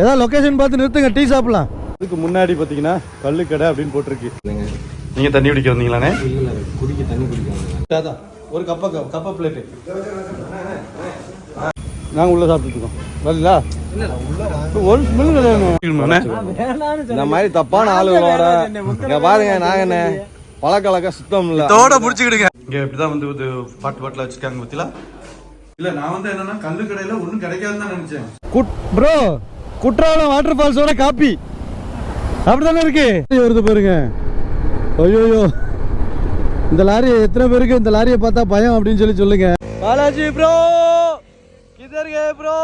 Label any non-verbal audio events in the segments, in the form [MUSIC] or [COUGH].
ஏதாவது லொக்கேஷன் பார்த்து நிறுத்துங்க டீ சாப்பிடலாம். இதுக்கு முன்னாடி பார்த்தீங்கன்னா கல்லு கடை அப்படின்னு போட்டிருக்கு. நீங்கள் தண்ணி குடிக்க வந்தீங்களாண்ணே? இல்ல குடிக்க தண்ணி குடிக்க ஒரு கப்பா கப்பா பிளேட்டு நாங்கள் உள்ளே சாப்பிட்டுட்டு இருக்கோம். வரலா? ஒரு இந்த மாதிரி தப்பான ஆளுகளோட இங்க பாருங்க நாங்க என்ன பழக்கழக்க சுத்தம் இல்ல. இதோட முடிச்சுக்கிடுங்க. இங்க இப்படிதான் வந்து இது பாட்டு பாட்டில் வச்சிருக்காங்க பத்திலா? இல்ல நான் வந்து என்னன்னா கல்லு கடையில ஒண்ணும் கிடைக்காதுன்னு தான் நினைச்சேன். குட் ப்ரோ குற்றாலம் வாட்டர் ஃபால்ஸோட காப்பி. அப்படிதானே இருக்கு? வருது பாருங்க. ஐயோயோ. இந்த லாரி எத்தனை பேருக்கு இந்த லாரியை பார்த்தா பயம் அப்படின்னு சொல்லி சொல்லுங்க. பாலாஜி ப்ரோ கிதர் K bro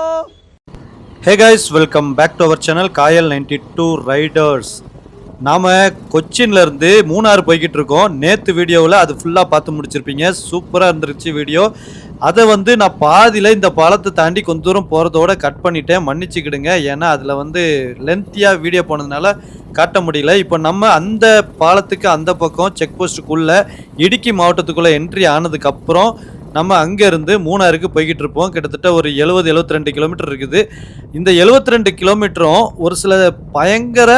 hey guys welcome back to our channel Kayal ninety two riders நாம் கொச்சின்லேருந்து மூணாறு போய்கிட்டு இருக்கோம். நேற்று வீடியோவில் அது ஃபுல்லாக பார்த்து முடிச்சிருப்பீங்க. சூப்பராக இருந்துருச்சு வீடியோ அதை வந்து நான் பாதியில் இந்த பாலத்தை தாண்டி கொஞ்ச தூரம் போகிறதோட கட் பண்ணிட்டேன். மன்னிச்சுக்கிடுங்க. ஏன்னா அதில் வந்து லென்த்தியாக வீடியோ போனதுனால காட்ட முடியல. இப்போ நம்ம அந்த பாலத்துக்கு அந்த பக்கம் செக் போஸ்ட்டுக்குள்ளே இடுக்கி மாவட்டத்துக்குள்ளே என்ட்ரி ஆனதுக்கப்புறம் நம்ம அங்கேருந்து மூணாருக்கு போய்கிட்டு இருப்போம். கிட்டத்தட்ட ஒரு எழுபது 72 ரெண்டு கிலோமீட்டர் இருக்குது. இந்த 72 ரெண்டு கிலோமீட்டரும் ஒரு சில பயங்கர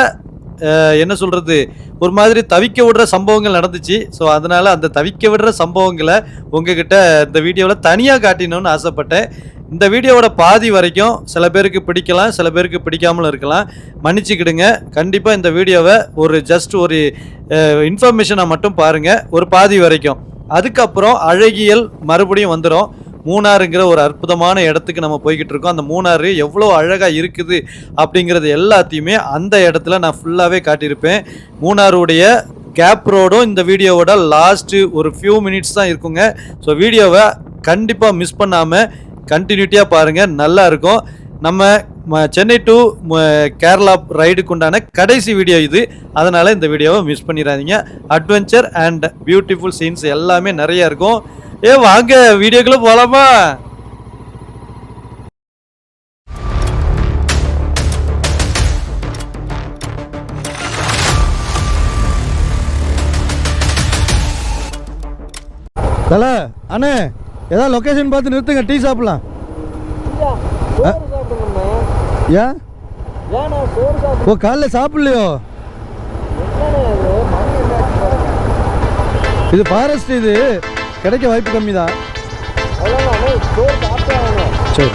என்ன சொல்கிறது ஒரு மாதிரி தவிக்க விடுற சம்பவங்கள் நடந்துச்சு. ஸோ அதனால் அந்த தவிக்க விடுற சம்பவங்களை உங்ககிட்ட இந்த வீடியோவில் தனியாக காட்டினோன்னு ஆசைப்பட்டேன். இந்த வீடியோவோட பாதி வரைக்கும் சில பேருக்கு பிடிக்கலாம் சில பேருக்கு பிடிக்காமலும் இருக்கலாம். மன்னிச்சுக்கிடுங்க. கண்டிப்பாக இந்த வீடியோவை ஒரு ஜஸ்ட் ஒரு இன்ஃபர்மேஷனை மட்டும் பாருங்கள் ஒரு பாதி வரைக்கும். அதுக்கப்புறம் அழகியல் மறுபடியும் வந்துடும் மூணாறுங்கிற ஒரு அற்புதமான இடத்துக்கு நம்ம போய்கிட்டு இருக்கோம். அந்த மூணாறு எவ்வளோ அழகாக இருக்குது அப்படிங்கிறது எல்லாத்தையுமே அந்த இடத்துல நான் ஃபுல்லாகவே காட்டியிருப்பேன். மூணாறுடைய கேப் ரோடும் இந்த வீடியோவோட லாஸ்ட்டு ஒரு ஃபியூ மினிட்ஸ் தான் இருக்குங்க. ஸோ வீடியோவை கண்டிப்பாக மிஸ் பண்ணாமல் கண்டினியூட்டியாக பாருங்கள் நல்லா இருக்கும். நம்ம ம- சென்னை டு கேரளா ரைடுக்கு உண்டான கடைசி வீடியோ இது. அதனால் இந்த வீடியோவை மிஸ் பண்ணிடாதீங்க. அட்வென்ச்சர் அண்ட் பியூட்டிஃபுல் சீன்ஸ் எல்லாமே நிறையா இருக்கும். ஏ வாங்க வீடியோக்குள்ளே போகலாமா தல அண்ணே ஏதாவது லொக்கேஷன் பார்த்து நிறுத்துங்க டீ சாப்பிடலாம். ஏன் ஓ காலைல சாப்பிடலையோ? இது? ஃபாரஸ்ட் இது. கிடைக்க வாய்ப்பு கம்மி தான் சரி.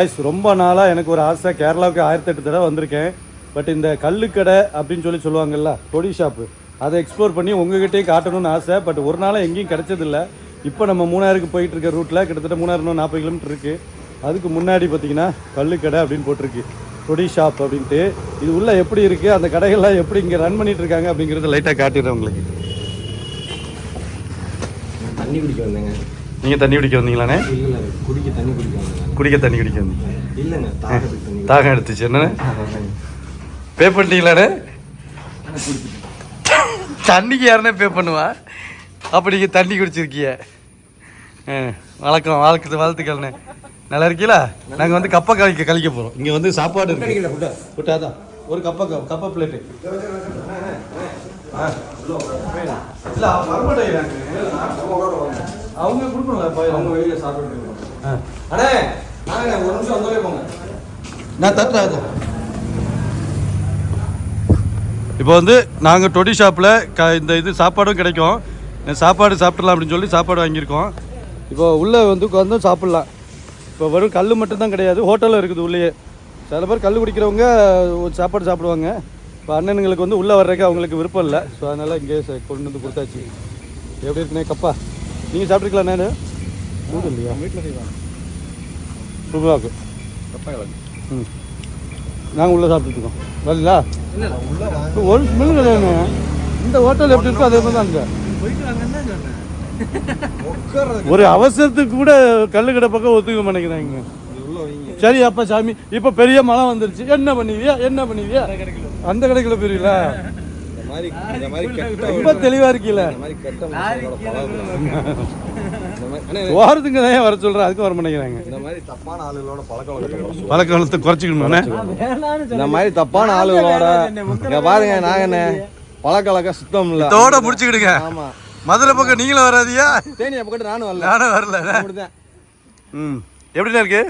கைஸ் ரொம்ப நாளாக எனக்கு ஒரு ஆசை. கேரளாவுக்கு ஆயிரத்தெட்டு தடவை வந்திருக்கேன். பட் இந்த கல்லுக்கடை அப்படின்னு சொல்லி சொல்லுவாங்கல்ல பொடி ஷாப்பு அதை எக்ஸ்ப்ளோர் பண்ணி உங்ககிட்டயும் காட்டணும்னு ஆசை. பட் ஒரு நாளாக எங்கேயும் கிடச்சதில்ல. இப்போ நம்ம மூணாயிருக்கு போயிட்டு இருக்க ரூட்டில் கிட்டத்தட்ட மூணாயிரம் நாற்பது கிலோமீட்டர் இருக்குது அதுக்கு முன்னாடி பார்த்தீங்கன்னா கல்லுக்கடை அப்படின்னு போட்டிருக்கு. பொடி ஷாப் அப்படின்ட்டு. இது உள்ள எப்படி இருக்குது அந்த கடைகள்லாம் எப்படி இங்கே ரன் பண்ணிட்டு இருக்காங்க அப்படிங்கிறத லைட்டாக காட்டிடுறேன் உங்களுக்கு. தண்ணி குடிக்க வந்தேங்க. நீங்கள் தண்ணி குடிக்க வந்தீங்களாண்ணே? இல்ல குடிக்க தண்ணி குடிக்க வந்தேங்க குடிக்க தண்ணி குடிக்க வந்தீங்க. தாகத்துக்கு தண்ணி தாகம் எடுத்துச்சு. என்னண்ணே? பே பண்ணிட்டீங்களாண்ணே? தண்ணிக்கு யாருண்ணே பே பண்ணுவா? அப்போ நீங்கள் தண்ணி குடிச்சிருக்கீங்க. ஆ வணக்கம் வாழ்க்கை வாழ்த்துக்கள்ண்ணே. நல்லா இருக்கீங்களா? நாங்கள் வந்து கப்பை கழிக்க கழிக்க போகிறோம் இங்கே வந்து சாப்பாடு இருக்கு. புட்டாதான் ஒரு கப்பா கப்பா பிளேட்டு இல்லை வரமாட்டேங்கிறாங்க அவங்க கொடுக்கணும்ல அவங்க வெளியில சாப்பிட்டு அண்ணே நாங்க ஒரு நிமிஷம் வந்தாலே போங்க. நான் தட்டுறேன் அது இப்போ வந்து நாங்கள் டொடி ஷாப்பில் க இந்த இது சாப்பாடும் கிடைக்கும். சாப்பாடு சாப்பிட்றலாம் அப்படின்னு சொல்லி சாப்பாடு வாங்கியிருக்கோம். இப்போ உள்ளே வந்து உட்காந்து சாப்பிட்லாம். இப்போ வெறும் கல் மட்டும்தான் கிடையாது ஹோட்டலும் இருக்குது உள்ளேயே. சில பேர் கல் குடிக்கிறவங்க சாப்பாடு சாப்பிடுவாங்க. இப்போ அண்ணனுங்களுக்கு வந்து உள்ளே வர்றதுக்கு அவங்களுக்கு விருப்பம் இல்லை. ஸோ அதனால் இங்கே கொண்டு வந்து கொடுத்தாச்சு. எப்படி இருக்குண்ணே கப்பா? நீங்கள் சாப்பிட்ருக்கலாம் நான் மூடு இல்லையா? வீட்டில் செய்வாங்க. சூப்பராக இருக்கும் ம். நாங்கள் உள்ளே சாப்பிட்டுருக்கோம் வரலா ஒரு மில்லு கிடையாதுங்க இந்த ஹோட்டல் எப்படி இருக்கோ அதே மாதிரி தான் அங்கே ஒரு அவசரத்துக்கு கூட கல்லு கடை பக்கம் ஒத்துக்க மாட்டேங்கிறாங்க. சரி அப்ப சாமி இப்ப பெரிய மழை வந்துருச்சு. என்ன பண்ணுவியா என்ன பண்ணுவியா அந்த கடைக்குள்ள பெரியல ரொம்ப தெளிவா இருக்கீல? ஓரத்துக்கு தான் வர சொல்றேன் அதுக்கு வர மாட்டேங்கிறாங்க. இந்த மாதிரி தப்பான ஆளுகளோட பழக்க வழக்கத்தை பழக்க வளத்தை குறைச்சிக்கணும்ண்ணே இந்த மாதிரி தப்பான ஆளுகளோட இங்க பாருங்க நாங்க என்ன பழக்க வழக்கம் சுத்தம் இல்ல. இதோட முடிச்சுக்கிடுங்க. ஆமா. மதுரை பக்கம் நீங்களும் வராதியா தேனி அப்ப நானும் வரல. நானும் வரல ம். எப்படிண்ணா இருக்கு?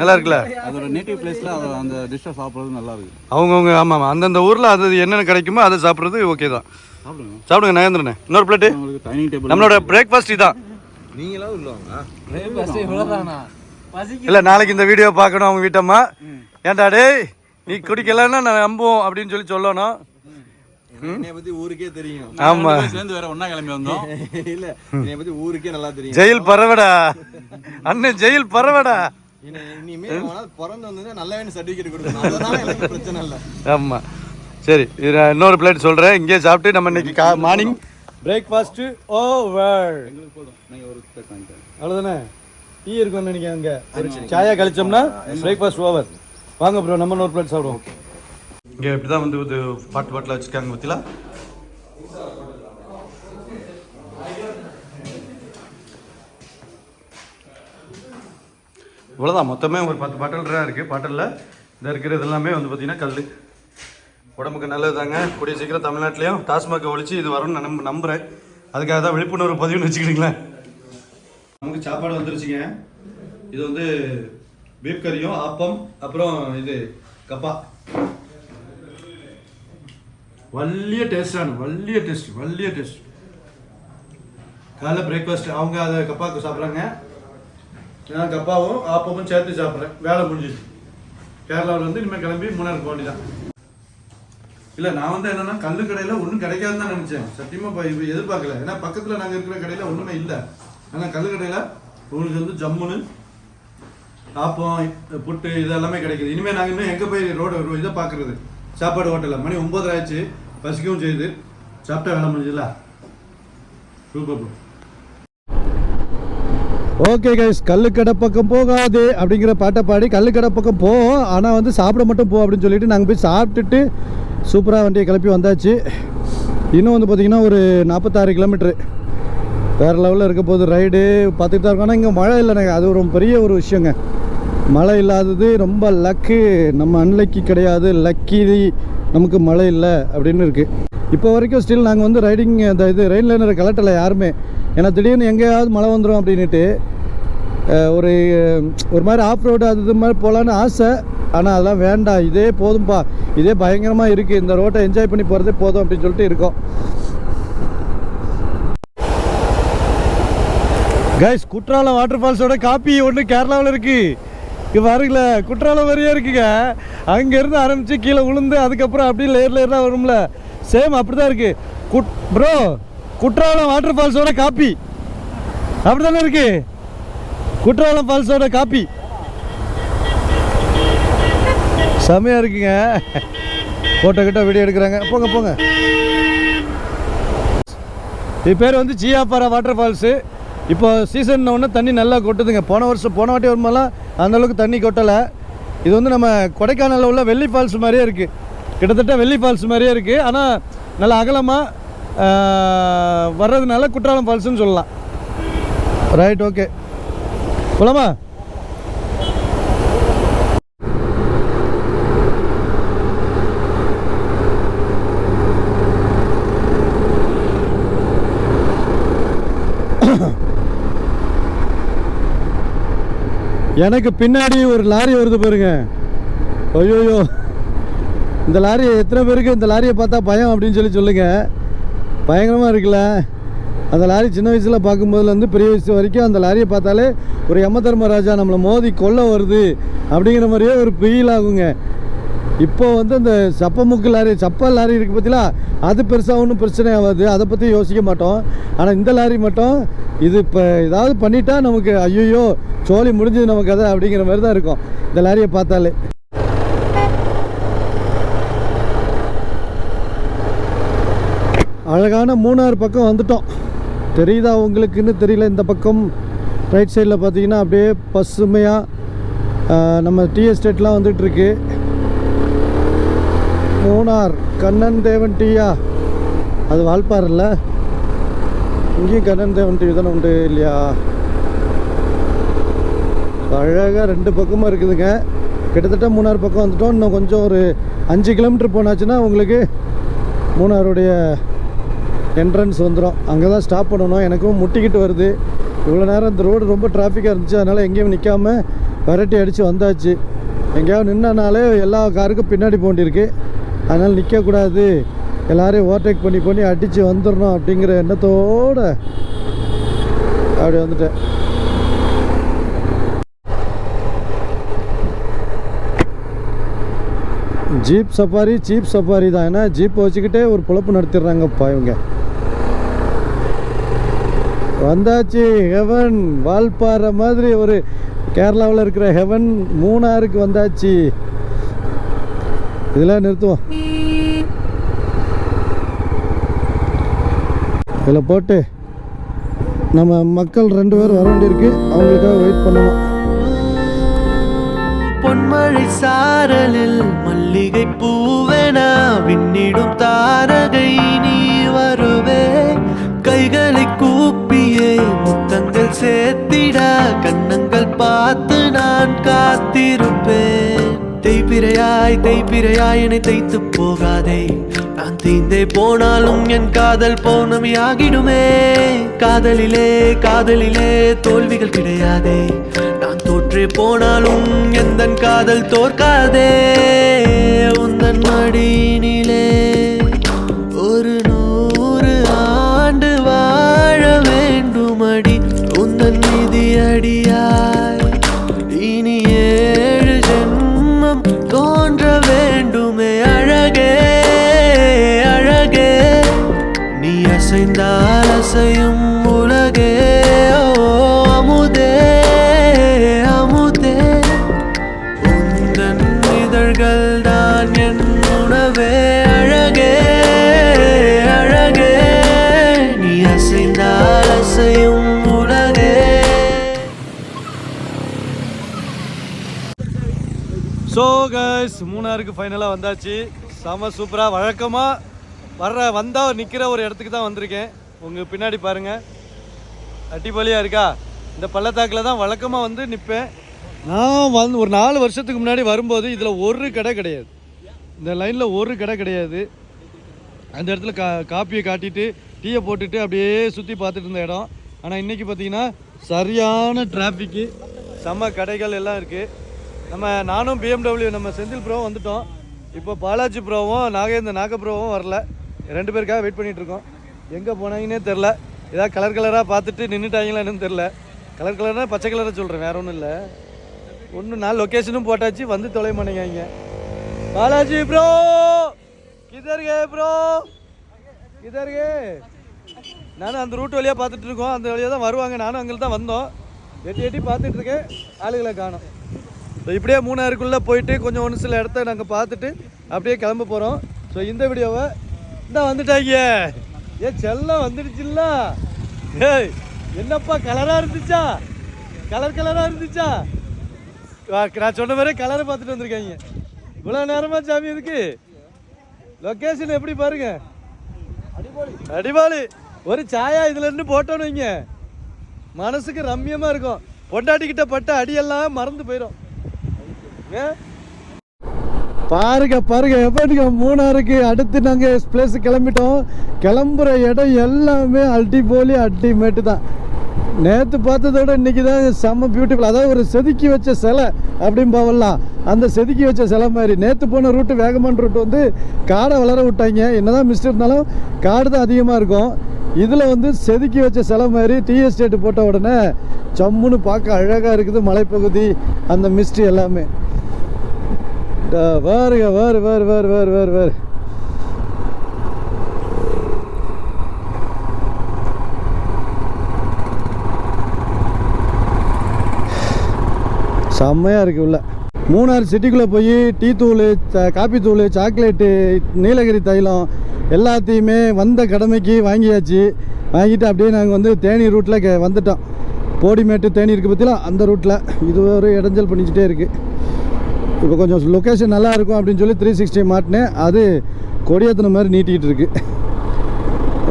நல்லா இருக்குல்ல? அதோட நேட்டிவ் பிளேஸ்ல அந்த டிஷ்ஷை சாப்பிட்றது நல்லா இருக்கு அவங்கவுங்க ஆமாம் ஆமாம். அந்தந்த ஊரில் அது என்னென்ன கிடைக்குமோ அதை சாப்பிட்றது ஓகே தான். சாப்பிடுங்க. சாப்பிடுங்க நயந்திரண்ணே இன்னொரு பிளேட்டு உங்களுக்கு டைனிங் டேபிள் நம்மளோட பிரேக்ஃபாஸ்ட் இதான். நீங்களாவது உள்ள வாங்க. இல்லை நாளைக்கு இந்த வீடியோ பார்க்கணும் அவங்க வீட்டம்மா. ஏன்டா டேய் நீ குடிக்கலன்னா நான் நம்புவோம் அப்படின்னு சொல்லி சொல்லணும். என்னைய பத்தி ஊருக்கே தெரியும். ஆமா. சேர்ந்து வேற ஒண்ணா கிளம்பி வந்தோம். [LAUGHS] இல்ல என்னைய பத்தி ஊருக்கே நல்லா தெரியும். ஜெயில் பறவடா அண்ணன் ஜெயில் என்ன- இனிமே பிறந்து வந்தது நல்ல வேணும் சர்டிபிகேட் கொடுக்கணும். அதனால எனக்கு பிரச்சனை இல்ல. ஆமாம் சரி இது நான் இன்னொரு பிளேட் சொல்கிறேன் இங்கேயே சாப்பிட்டு நம்ம இன்னைக்கு மார்னிங் பிரேக்ஃபாஸ்ட்டு ஓவர் அவ்வளோதானே டீ இருக்கும்னு நினைக்கிறேன் அங்கே சாயா கழிச்சோம்னா பிரேக்ஃபாஸ்ட் ஓவர் வாங்க ப்ரோ நம்ம இன்னொரு பிளேட் சாப்பிடுவோம். இங்கே இப்படி தான் வந்து இது பாட்டு பாட்டில் வச்சுருக்காங்க பற்றிலா இவ்வளோதான் மொத்தமே ஒரு பத்து பாட்டில் இருக்குது பாட்டலில் இந்த இருக்கிறது எல்லாமே வந்து பார்த்திங்கன்னா கல் உடம்புக்கு நல்லது தாங்க கூடிய சீக்கிரம் தமிழ்நாட்டிலையும் டாஸ்மாக ஒழிச்சு இது வரும்னு நம்ப நம்புகிறேன் அதுக்காக தான் விழிப்புணர்வு பதிவுன்னு வச்சுக்கிட்டீங்களேன் நமக்கு சாப்பாடு வந்துருச்சுங்க. இது வந்து பீப் கறியும் ஆப்பம் அப்புறம் இது கப்பா. வல்லிய டேஸ்டான வல்லிய டேஸ்ட் வல்லிய டேஸ்ட் காலைல பிரேக்ஃபாஸ்ட் அவங்க அதை கப்பாவுக்கு சாப்பிட்றாங்க. நான் கப்பாவும் ஆப்பமும் சேர்த்து சாப்பிட்றேன். வேலை முடிஞ்சிச்சு. கேரளாவில் வந்து இனிமேல் கிளம்பி மூணாறு போக வேண்டியதான் இல்லை நான் வந்து என்னென்னா கல்லு கடையில் ஒன்றும் கிடைக்காதுன்னு தான் நினச்சேன். சத்தியமாக இப்போ எதிர்பார்க்கல. ஏன்னா பக்கத்தில் நாங்கள் இருக்கிற கடையில் ஒன்றுமே இல்லை. ஆனால் கல்லு கடையில் உங்களுக்கு வந்து ஜம்முன்னு ஆப்பம் புட்டு இது எல்லாமே கிடைக்குது. இனிமேல் நாங்கள் இன்னும் எங்கே போய் ரோடு இதை பார்க்குறது? சாப்பாடு ஹோட்டலில். மணி ஒம்பது ஆயிடுச்சு. பசிக்கவும் செய்யுது. சாப்பிட்டா வேலை முடிஞ்சதுல? சூப்பர் ப்ரோ ஓகே கைஸ் கல்லுக்கடை பக்கம் போகாது அப்படிங்கிற பாட்டை பாடி கல்லுக்கடை பக்கம் போவோம் ஆனால் வந்து சாப்பிட மட்டும் போ அப்படின்னு சொல்லிட்டு நாங்கள் போய் சாப்பிட்டுட்டு சூப்பராக வண்டியை கிளப்பி வந்தாச்சு. இன்னும் வந்து பார்த்திங்கன்னா ஒரு நாற்பத்தாறு கிலோமீட்ரு வேறு லெவலில் இருக்க போகுது. ரைடு பார்த்துட்டு தான் இருக்கோம். ஆனால் இங்கே மழை இல்லைண்ணே அது ஒரு பெரிய ஒரு விஷயங்க. மழை இல்லாதது ரொம்ப லக்கு. நம்ம அன்லக்கி கிடையாது. லக்கி நமக்கு மழை இல்லை அப்படின்னு இருக்குது இப்போ வரைக்கும் ஸ்டில் நாங்கள் வந்து ரைடிங் அந்த இது ரெயின் லைனரை கலட்டலை யாருமே. ஏன்னா திடீர்னு எங்கேயாவது மழை வந்துடும் அப்படின்ட்டு ஒரு ஒரு மாதிரி ஆஃப் ரோடு அது இது மாதிரி போகலான்னு ஆசை. ஆனால் அதெல்லாம் வேண்டாம் இதே போதும்பா. இதே பயங்கரமாக இருக்குது இந்த ரோட்டை என்ஜாய் பண்ணி போகிறதே போதும் அப்படின்னு சொல்லிட்டு இருக்கோம். கைஸ் குற்றாலம் வாட்டர் ஃபால்ஸோட காப்பி ஒன்று கேரளாவில் இருக்குது இங்கே பாருங்கள குற்றாலம் வரையா இருக்குங்க. அங்கேருந்து ஆரம்பித்து கீழே விழுந்து அதுக்கப்புறம் அப்படியே லேயர் தான் வரும்ல. சேம் அப்படி தான் இருக்கு. குட் ப்ரோ குற்றாலம் வாட்டர் ஃபால்ஸோட காப்பி அப்படி தானே இருக்கு? குற்றாலம் ஃபால்ஸோட காப்பி செமையாக இருக்குங்க. ஃபோட்டோ கிட்ட வீடியோ எடுக்கிறாங்க. போங்க போங்க. இது பேர் வந்து ஜியாப்பாரா வாட்டர் ஃபால்ஸு இப்போ சீசன் ஒன்று தண்ணி நல்லா கொட்டுதுங்க. போன வருஷம் போன வாட்டி வரும்போதெல்லாம் அந்தளவுக்கு தண்ணி கொட்டலை. இது வந்து நம்ம கொடைக்கானலில் உள்ள வெள்ளி ஃபால்ஸ் மாதிரியே இருக்குது கிட்டத்தட்ட வெள்ளி ஃபால்ஸ் மாதிரியே இருக்குது ஆனால் நல்லா அகலமாக வர்றதுனால குற்றாலம் ஃபால்ஸ்னு சொல்லலாம். Right okay. போலாமா? எனக்கு பின்னாடி ஒரு லாரி வருது பாருங்க. ஐயோயோ. இந்த லாரி எத்தனை பேருக்கு இந்த லாரியை பார்த்தா பயம் அப்படின்னு சொல்லி சொல்லுங்க. பயங்கரமாக இருக்குல்ல. அந்த லாரி சின்ன வயசில் பார்க்கும்போதுலேருந்து பெரிய வயசு வரைக்கும் அந்த லாரியை பார்த்தாலே ஒரு யம தர்மராஜா நம்மளை மோதி கொல்ல வருது அப்படிங்கிற மாதிரியே ஒரு ஃபீல் ஆகுங்க. இப்போ வந்து அந்த சப்பமுக்கு லாரி சப்ப லாரி இருக்குது பார்த்தீங்களா அது பெருசாக ஒன்றும் பிரச்சனை ஆகாது. அதை பற்றி யோசிக்க மாட்டோம். ஆனால் இந்த லாரி மட்டும் இது இப்போ ஏதாவது பண்ணிட்டா நமக்கு ஐயோ சோழி முடிஞ்சது நமக்கு அதை அப்படிங்கிற மாதிரி தான் இருக்கும். இந்த லாரியை பார்த்தாலே. அழகான மூணாறு பக்கம் வந்துட்டோம். தெரியுதா உங்களுக்குன்னு தெரியல இந்த பக்கம் ரைட் சைடில் பார்த்தீங்கன்னா அப்படியே பசுமையாக நம்ம டீ எஸ்டேட்லாம் வந்துட்டுருக்கு மூணார் கண்ணன் தேவன் டீயா? அது வால்பாறை இல்லை. இங்கேயும் கண்ணன் தேவன் டீ தானே உண்டு இல்லையா? அழகாக ரெண்டு பக்கமும் இருக்குதுங்க. கிட்டத்தட்ட மூணார் பக்கம் வந்துட்டோம். இன்னும் கொஞ்சம் ஒரு அஞ்சு கிலோமீட்டர் போனாச்சுன்னா உங்களுக்கு மூணாருடைய என்ட்ரன்ஸ் வந்துடும் அங்கே தான் ஸ்டாப் பண்ணணும். எனக்கும் முட்டிக்கிட்டு வருது. இவ்வளோ நேரம் இந்த ரோடு ரொம்ப டிராஃபிக்காக இருந்துச்சு. அதனால் எங்கேயும் நிற்காம விரட்டி அடித்து வந்தாச்சு. எங்கேயாவது நின்னனாலே எல்லா காருக்கும் பின்னாடி போண்டிருக்கு அதனால் நிற்கக்கூடாது எல்லாரையும் ஓவர்டேக் பண்ணி பண்ணி அடித்து வந்துடணும் அப்படிங்கிற எண்ணத்தோடு அப்படி வந்துட்டேன். ஜீப் சஃபாரி ஜீப் சஃபாரி தான். ஏன்னா ஜீப்பை வச்சுக்கிட்டே ஒரு பொழப்பு நடத்திடுறாங்கப்பா இவங்க. வந்தாச்சு ஹெவன் வால்பாறை மாதிரி ஒரு கேரளாவில் இருக்கிற ஹெவன் மூணாருக்கு வந்தாச்சு. இதெல்லாம் நிறுத்துவோம். இதில் போட்டு நம்ம மக்கள் ரெண்டு பேர் வர வேண்டியிருக்கு. அவங்களுக்காக வெயிட் பண்ணணும். பொன்மழை சாரலில் மல்லிகை பூவென விண்ணிடும் தாரகை முத்தங்கள் சேர்த்திட கண்ணங்கள் பார்த்து நான் காத்திருப்பேன். தேய்பிரையாய் தேய்பிரையாய் என்னை தைத்து போகாதே. நான் தீந்தே போனாலும் என் காதல் பௌர்ணமி ஆகிடுமே காதலிலே காதலிலே தோல்விகள் கிடையாதே. நான் தோற்றே போனாலும் எந்த காதல் தோற்காதே. உந்தன் மடியினிலே. மூணாருக்கு ஃபைனலாக வந்தாச்சு. செம சூப்பராக வழக்கமாக வர்ற வந்தால் நிற்கிற ஒரு இடத்துக்கு தான் வந்திருக்கேன். உங்கள் பின்னாடி பாருங்கள் அடிப்பொலியாக இருக்கா? இந்த பள்ளத்தாக்கில் தான் வழக்கமாக வந்து நிற்பேன் நான் வந்து ஒரு நாலு வருஷத்துக்கு முன்னாடி வரும்போது இதில் ஒரு கடை கிடையாது. இந்த லைனில் ஒரு கடை கிடையாது. அந்த இடத்துல கா காப்பியை காட்டிட்டு டீயை போட்டுட்டு அப்படியே சுற்றி பார்த்துட்டு இருந்த இடம். ஆனால் இன்றைக்கி பார்த்தீங்கன்னா சரியான டிராஃபிக்கு செம்ம கடைகள் எல்லாம் இருக்குது நம்ம நானும் பிஎம்டபிள்யூ நம்ம செந்தில் ப்ரோவும் வந்துட்டோம். இப்போ பாலாஜி ப்ரோவும் நாகேந்திர நாக ப்ரோவும் வரல. ரெண்டு பேருக்காக வெயிட் பண்ணிகிட்ருக்கோம் எங்கே போனாங்கன்னே தெரில ஏதாவது கலர் கலராக பார்த்துட்டு நின்றுட்டாங்களா என்னன்னு தெரில கலர் கலராக பச்சை கலராக சொல்கிறேன் வேற ஒன்றும் இல்லை. ஒன்று நான் லொக்கேஷனும் போட்டாச்சு வந்து தொலை மாட்டேங்க பாலாஜி ப்ரோ கிதர் கே ப்ரோ கிதர் கே நானும் அந்த ரூட் வழியாக பார்த்துட்டு இருக்கோம். அந்த வழியாக தான் வருவாங்க. நானும் அங்கே தான் வந்தோம். எட்டி எட்டி பார்த்துட்ருக்கேன் ஆளுகளை காணும். ஸோ இப்படியே மூணாருக்குள்ளே போயிட்டு கொஞ்சம் ஒன்று சில இடத்த நாங்கள் பார்த்துட்டு அப்படியே கிளம்ப போகிறோம் ஸோ இந்த வீடியோவை இந்த வந்துட்டாங்க ஏ செல்லம் வந்துடுச்சுல்ல? ஏய் என்னப்பா கலராக இருந்துச்சா? கலர் கலராக இருந்துச்சா? நான் சொன்ன மாதிரி கலரை பார்த்துட்டு வந்திருக்காங்க இவ்வளோ நேரமாக சாமி இதுக்கு லொக்கேஷன் எப்படி பாருங்க? அடிபாலி ஒரு சாயா இதுலேருந்து போட்டோன்னு வைங்க. மனசுக்கு ரம்யமாக இருக்கும். பொண்டாட்டிக்கிட்ட பட்ட அடியெல்லாம் மறந்து போயிடும் பாருங்க. பாருங்க எப்படிங்க மூணாருக்கு அடுத்து நாங்கள் பிளேஸ் கிளம்பிட்டோம். கிளம்புற இடம் எல்லாமே அல்டி போலி அல்டிமேட்டு தான். நேற்று பார்த்ததோட இன்னைக்கு தான் செம்ம பியூட்டிஃபுல் அதாவது ஒரு செதுக்கி வச்ச சிலை அப்படின்னு பாவலாம். அந்த செதுக்கி வச்ச சிலை மாதிரி. நேற்று போன ரூட்டு வேகமான ரூட்டு வந்து காடை வளர விட்டாங்க. என்னதான் மிஸ்ட் இருந்தாலும் காடு தான் அதிகமாக இருக்கும். இதில் வந்து செதுக்கி வச்ச சிலை மாதிரி டீ எஸ்டேட் போட்ட உடனே சம்முன்னு பார்க்க அழகாக இருக்குது மலைப்பகுதி அந்த மிஸ்ட் எல்லாமே. பாருங்க வேறு வேறு வேறு வேறு வேறு வேறு செம்மையாக இருக்கு உள்ள. மூணாறு சிட்டிக்குள்ளே போய் டீ தூள் ச- காப்பி தூள் சாக்லேட்டு நீலகிரி தைலம் எல்லாத்தையுமே வந்த கடமைக்கு வாங்கியாச்சு. வாங்கிட்டு அப்படியே நாங்கள் வந்து தேனி ரூட்டில் கே வந்துட்டோம். போடிமேட்டு தேனி இருக்குது பற்றிலாம் அந்த ரூட்டில் இது ஒரு இடைஞ்சல் பண்ணிக்கிட்டே இருக்குது இப்போ கொஞ்சம் லொக்கேஷன் நல்லா இருக்கும் அப்படின்னு சொல்லி த்ரீ சிக்ஸ்டி மாட்டினேன். அது கொடியேற்றின மாதிரி நீட்டிக்கிட்டு இருக்கு.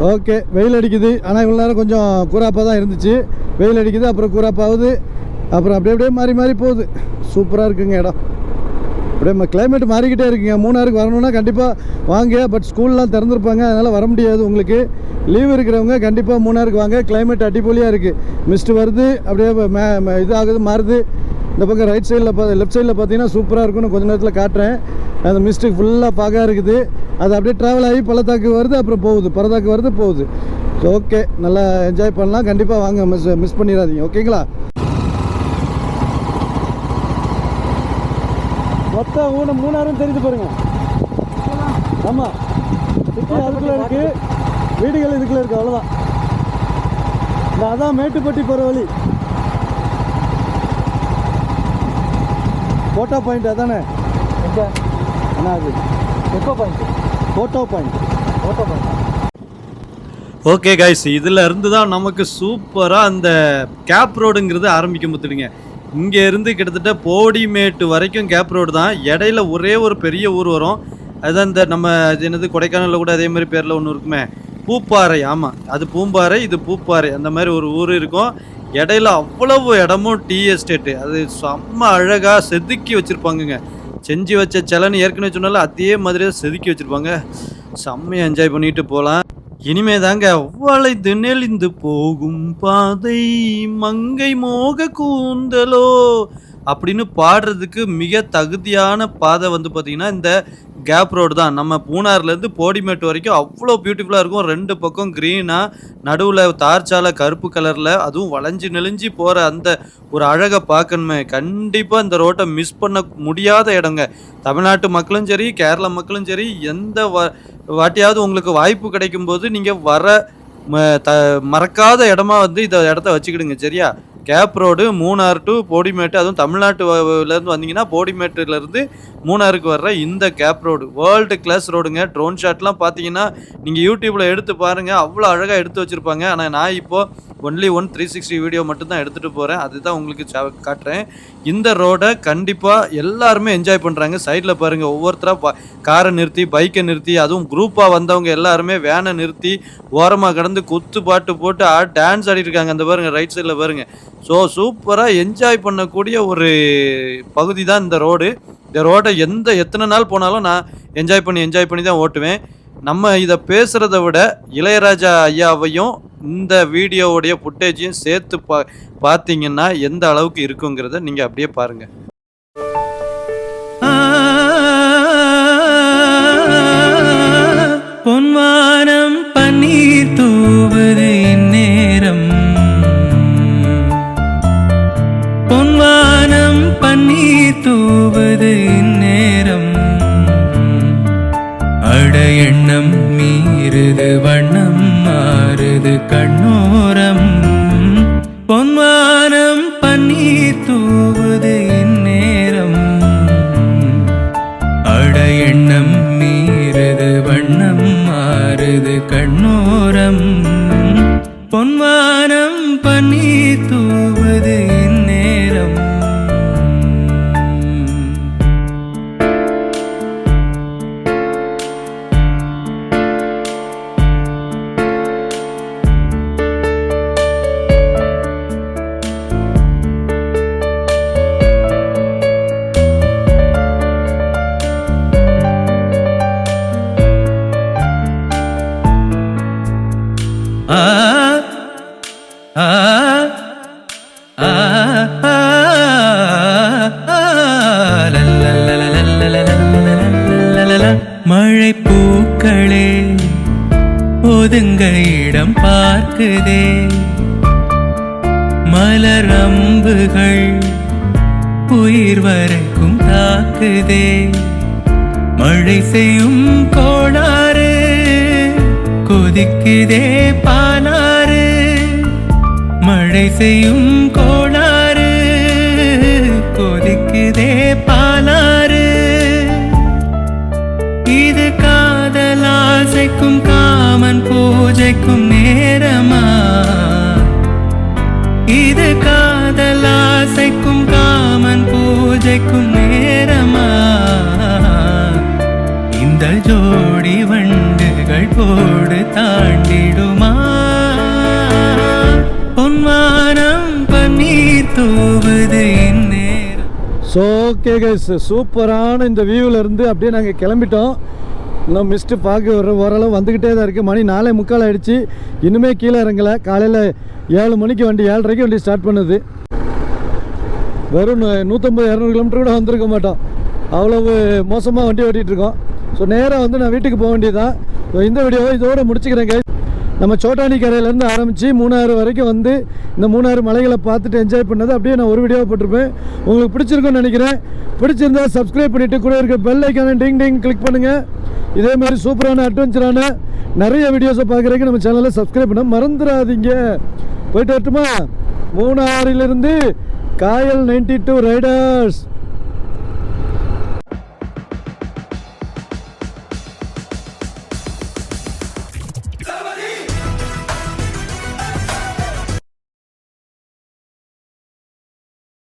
ஓகே வெயில் அடிக்குது. ஆனால் இவ்வளோ நேரம் கொஞ்சம் கூறாப்பாக தான் இருந்துச்சு. வெயில் அடிக்குது அப்புறம் கூறாப்பாகுது அப்புறம் அப்படியே அப்படியே மாறி மாறி போகுது. சூப்பராக இருக்குங்க இடம். அப்படியே கிளைமேட் மாறிக்கிட்டே இருக்குங்க. மூணாருக்கு வரணும்னா கண்டிப்பாக வாங்க. பட் ஸ்கூல்லாம் திறந்துருப்பாங்க. அதனால் வர முடியாது உங்களுக்கு. லீவ் இருக்கிறவங்க கண்டிப்பாக மூணாருக்கு வாங்க. கிளைமேட் அடிப்பொலியாக இருக்குது மிஸ்ட் வருது அப்படியே மே மே- இது ஆகுது மாறுது. இந்த பக்கம் ரைட் சைடில் பா லெஃப்ட் சைடில் பார்த்தீங்கன்னா சூப்பராக இருக்கும்னு கொஞ்ச நேரத்தில் காட்டுறேன். அந்த மிஸ்டேக் ஃபுல்லாக பாகா இருக்குது. அது அப்படியே ட்ராவல் ஆகி பள்ளத்தாக்கு வருது அப்புறம் போகுது. பரதாக்கு வருது போகுது. ஸோ ஓகே நல்லா என்ஜாய் பண்ணலாம். கண்டிப்பாக வாங்க. மிஸ் மிஸ் பண்ணிடாதீங்க. ஓகேங்களா மொத்தம் ஊன மூணாயிரம் தெரிஞ்சு பாருங்க. ஆமாம் சிட்டி அதுக்குள்ளே இருக்கு. வீடுகள் இதுக்குள்ளே இருக்கு. அவ்வளோதான் அதான் மேட்டுப்பட்டி போகிற வழி. ஃபோட்டோ பாயிண்ட் அதானே? என்ன அது? எப்போ point photo point photo point okay guys இதில் இருந்து தான் நமக்கு சூப்பராக அந்த கேப் ரோடுங்கிறது ஆரம்பிக்க முத்துடுங்க. இங்கே இருந்து கிட்டத்தட்ட போடிமேட்டு வரைக்கும் கேப் ரோடு தான். இடையில ஒரே ஒரு பெரிய ஊர் வரும். அதுதான் இந்த நம்ம இது என்னது கொடைக்கானலில் கூட அதே மாதிரி பேரில் ஒன்று இருக்குமே. பூப்பாறை ஆமாம் அது பூம்பாறை இது பூப்பாறை. அந்த மாதிரி ஒரு ஊர் இருக்கும். இடையில அவ்வளவு இடமும் டீ எஸ்டேட்டு அது செம்ம அழகாக செதுக்கி வச்சுருப்பாங்கங்க. செஞ்சு வச்ச சிலன்னு ஏற்கனவே சொன்னால அதே மாதிரியே செதுக்கி வச்சுருப்பாங்க. செம்மையாக என்ஜாய் பண்ணிட்டு போகலாம் இனிமே தாங்க வளைந்து நெளிந்து போகும் பாதை மங்கை மோக கூந்தலோ. அப்படின்னு பாடுறதுக்கு மிக தகுதியான பாதை வந்து பார்த்திங்கன்னா இந்த கேப் ரோடு தான். நம்ம பூனார்லேருந்து போடிமேட்டு வரைக்கும் அவ்வளோ பியூட்டிஃபுல்லாக இருக்கும். ரெண்டு பக்கம் க்ரீனாக நடுவில் தார்ச்சாலை கருப்பு கலரில் அதுவும் வளைஞ்சு நெளிஞ்சு போகிற அந்த ஒரு அழகை பார்க்கணுமே. கண்டிப்பாக இந்த ரோட்டை மிஸ் பண்ண முடியாத இடங்க. தமிழ்நாட்டு மக்களும் சரி கேரள மக்களும் சரி எந்த வ வாட்டியாவது உங்களுக்கு வாய்ப்பு கிடைக்கும் போது நீங்கள் வர ம- த மறக்காத இடமா வந்து இந்த இடத்த வச்சுக்கிடுங்க சரியா? Gap road Munnar to Bodimettu அதுவும் தமிழ்நாட்டுலேருந்து வந்தீங்கன்னா போடிமேட்டுலேருந்து மூணாருக்கு வர்ற இந்த கேப் ரோடு. வேர்ல்டு கிளாஸ் ரோடுங்க. ட்ரோன் ஷாட்லாம் பார்த்தீங்கன்னா நீங்கள் யூடியூப்பில் எடுத்து பாருங்கள் அவ்வளோ அழகாக எடுத்து வச்சுருப்பாங்க. ஆனால் நான் இப்போது only one three sixty video மட்டும்தான் எடுத்துகிட்டு போகிறேன் அதுதான் உங்களுக்கு சா- காட்டுறேன். இந்த ரோடை கண்டிப்பாக எல்லாருமே என்ஜாய் பண்ணுறாங்க சைடில் பாருங்கள் ஒவ்வொருத்தராக காரை நிறுத்தி பைக்கை நிறுத்தி அதுவும் குரூப்பாக வந்தவங்க எல்லாருமே வேனை நிறுத்தி ஓரமாக கடந்து குத்து பாட்டு போட்டு ஆ டான்ஸ் ஆடிட்டு இருக்காங்க. அந்த பாருங்கள் ரைட் சைடில் பாருங்கள் ஸோ சூப்பராக என்ஜாய் பண்ணக்கூடிய ஒரு பகுதி தான் இந்த ரோடு இந்த ரோடை எந்த எத்தனை நாள் போனாலும் நான் என்ஜாய் பண்ணி என்ஜாய் பண்ணி தான் ஓட்டுவேன். நம்ம இதை பேசுகிறத விட இளையராஜா ஐயாவையும் இந்த வீடியோவுடைய ஃபுட்டேஜையும் சேர்த்து பா பார்த்தீங்கன்னா எந்த அளவுக்கு இருக்குங்கிறத நீங்கள் அப்படியே பாருங்கள் பொன்வானம் பன்னீர் தூவது இந்நேரம். பொன்வானம் பன்னீர் தூ எண்ணம் மீறுது வண்ணம் மாறுது கண்ணோரம். பொன்வானம் பன்னீர் தூவுது இடம் பார்க்குதே. மலரம்புகள் உயிர் வரைக்கும் தாக்குதே. மழை செய்யும் கோளாறு கொதிக்குதே பாலாறு. மழை செய்யும் கோளாறு கொதிக்குதே பாலாறு. இது காதல் ஆசைக்கும் பூஜைக்கும் நேரமா? இது காதல் ஆசைக்கும் காமன் பூஜைக்கும் நேரமா? இந்த ஜோடி வண்டுகள் போடு தாண்டிடுமா? பொன்வானம் பன்னீர் தூவுது ஸோ ஓகே கைஸ் சூப்பரான இந்த வியூவில் இருந்து அப்படியே நாங்கள் கிளம்பிட்டோம். இன்னும் மிஸ்ட்டு பார்க்க வர ஓரளவு வந்துக்கிட்டே தான் இருக்குது மணி நாலே முக்கால் ஆயிடுச்சு. இன்னுமே கீழே இறங்கலை. காலையில் ஏழு மணிக்கு வண்டி ஏழரைக்கு வண்டி ஸ்டார்ட் பண்ணுது. வெறும் நூ- நூற்றம்பது இரநூறு கிலோமீட்டர் கூட வந்திருக்க மாட்டோம். அவ்வளவு மோசமாக வண்டி ஓட்டிகிட்டு இருக்கோம். ஸோ நேராக வந்து நான் வீட்டுக்கு போக வேண்டியதான் இந்த வீடியோவை இதோடு முடிச்சுக்கிறேன் guys. நம்ம சோட்டானி கரையிலேருந்து ஆரம்பித்து மூணாறு வரைக்கும் வந்து இந்த மூணாறு மலைகளை பார்த்துட்டு என்ஜாய் பண்ணது அப்படியே நான் ஒரு வீடியோ போட்டிருப்பேன். உங்களுக்கு பிடிச்சிருக்குன்னு நினைக்கிறேன். பிடிச்சிருந்தா சப்ஸ்கிரைப் பண்ணிவிட்டு கூட இருக்க பெல் ஐக்கான டிங் டிங் கிளிக் பண்ணுங்கள் இதே மாதிரி சூப்பரான அட்வென்ச்சரான நிறைய வீடியோஸை பார்க்குறதுக்கு நம்ம சேனலை சப்ஸ்கிரைப் பண்ண மறந்துடாதீங்க. போயிட்டு வரட்டுமா? மூணாறிலிருந்து காயல் நைன்டி டூ ரைடர்ஸ்